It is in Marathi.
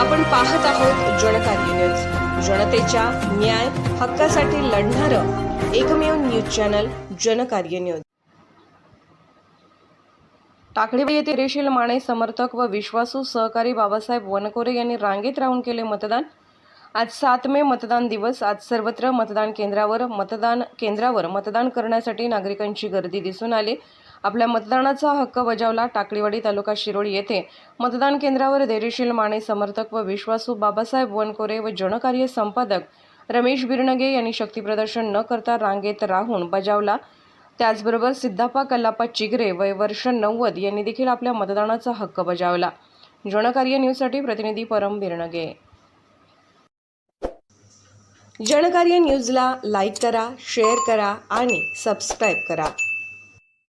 आपण पाहत आहोत जनकार्य न्यूज. जनतेच्या न्याय हक्कासाठी लढणारं एकमेव news channel Jankarya news. Takli येथे रेशील माने समर्थक व विश्वासू सहकारी बाबासाहेब वनकोरे यांनी रांगेत राहून केले मतदान. आज सात मे मतदान दिवस. आज सर्वत्र मतदान केंद्रावर मतदान केंद्रावर मतदान करण्यासाठी नागरिकांची गर्दी दिसून आली. आपल्या मतदानाचा हक्क बजावला टाकळीवाडी तालुका शिरोळी येथे. मतदान केंद्रावर धैर्यशील माने समर्थक व विश्वासू बाबासाहेब वनकोरे व जनकार्य संपादक रमेश बिरनगे यांनी शक्तीप्रदर्शन न करता रांगेत राहून बजावला. त्याचबरोबर सिद्धापा कल्लापा चिगरे वय वर्ष नव्वद यांनी देखील आपल्या मतदानाचा हक्क बजावला. जनकार्य न्यूजसाठी प्रतिनिधी परम बिरनगे. जनकार्य न्यूजला लाईक करा शेअर करा आणि सबस्क्राईब करा.